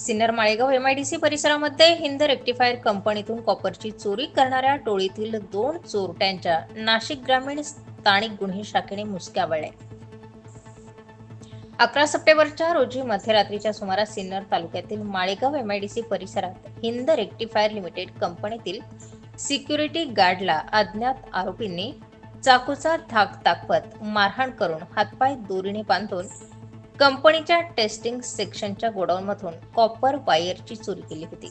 Sinnar Malegaon MIDC परिसरामध्ये Hind rectifier कंपनीतून कॉपरची चोरी करणाऱ्या टोळीतील दोन चोरट्यांच्या नाशिक ग्रामीण स्थानिक गुन्हे शाखेने मुसक्या वळल्या अकरा सप्टेंबरच्या रोजी मध्यरात्रीच्या सुमारास सिन्नर तालुक्यातील माळेगाव एम आयडीसी परिसरात हिंद रेक्टिफायर लिमिटेड कंपनीतील सिक्युरिटी गार्डला अज्ञात आरोपींनी चाकूचा धाक दाखवत मारहाण करून हातपाय दोरीने बांधून कंपनीच्या टेस्टिंग सेक्शनच्या गोडाऊनमधून कॉपर वायरची चोरी केली होती.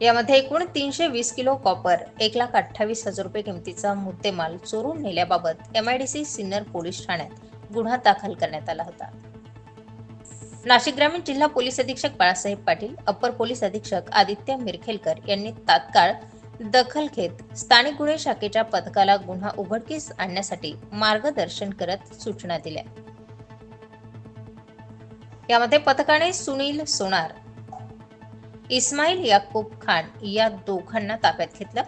यामध्ये एकूण तीनशे वीस किलो कॉपर एक लाख अठ्ठावीस हजार रुपये किमतीचा मुद्देमाल चोरून नेल्याबाबत एमआयडीसी सिन्नर पोलीस ठाण्यात गुन्हा दाखल करण्यात आला होता. नाशिक ग्रामीण जिल्हा पोलीस अधीक्षक बाळासाहेब पाटील अप्पर पोलीस अधीक्षक आदित्य मिरखेलकर यांनी तात्काळ दखल घेत स्थानिक गुन्हे शाखेच्या पथकाला गुन्हा उघडकीस आणण्यासाठी मार्गदर्शन करत सूचना दिल्या. यामध्ये पथकाने सुनील सोनार इस्माईल याकूब खान या दोघांना ताब्यात घेतलं.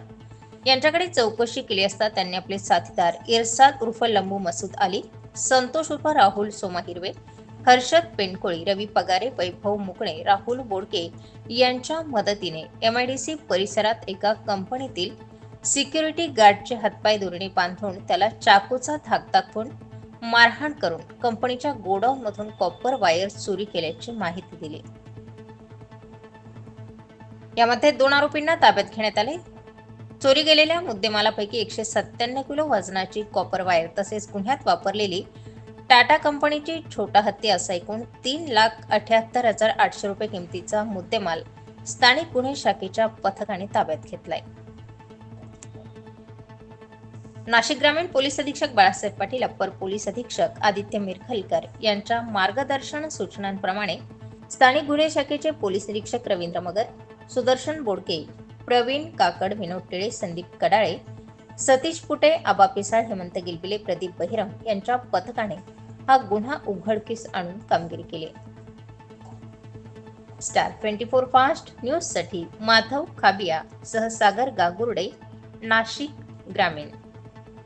यांच्याकडे चौकशी केली असता त्यांनी आपले साथीदार इरसाद उर्फ लंबू मसूद अली संतोष उर्फ राहुल सोमा हिरवे हर्षद पेंडकोळी रवी पगारे वैभव मुकणे राहुल बोडके यांच्या मदतीने एम आय डी सी परिसरात एका कंपनीतील सिक्युरिटी गार्डचे हातपाय दोरीने बांधून त्याला चाकूचा धाक दाखवून मारहाण करून कंपनीच्या गोडाऊनमधून कॉपर वायर चोरी केल्याची माहिती दिली. यामध्ये दोन आरोपींना ताब्यात घेण्यात आले. चोरी गेलेल्या मुद्देमालापैकी एकशे सत्त्याण्णव किलो वजनाची कॉपर वायर तसेच गुन्ह्यात वापरलेली टाटा कंपनीची छोटा हत्ती असा एकूण तीन लाख अठ्याहत्तर हजार आठशे रुपये किमतीचा मुद्देमाल स्थानिक गुन्हे शाखेच्या पथकाने ताब्यात घेतलाय. नाशिक ग्रामीण पोलीस अधीक्षक बाळासाहेब पाटील अप्पर पोलीस अधीक्षक आदित्य मिरखलकर यांच्या मार्गदर्शन सूचनांप्रमाणे स्थानिक गुन्हे शाखेचे पोलीस निरीक्षक रवींद्र मगर सुदर्शन बोडके प्रवीण काकड विनोद टिळे संदीप कडाळे सतीश पुटे आबा पिसाळ हेमंत गिलबिले प्रदीप बहिरम यांच्या पथकाने हा गुन्हा उघडकीस आणून कामगिरी केली. स्टार ट्वेंटी फोर फास्ट न्यूजसाठी माधव खाबिया सह सागर गागुर्डे नाशिक ग्रामीण.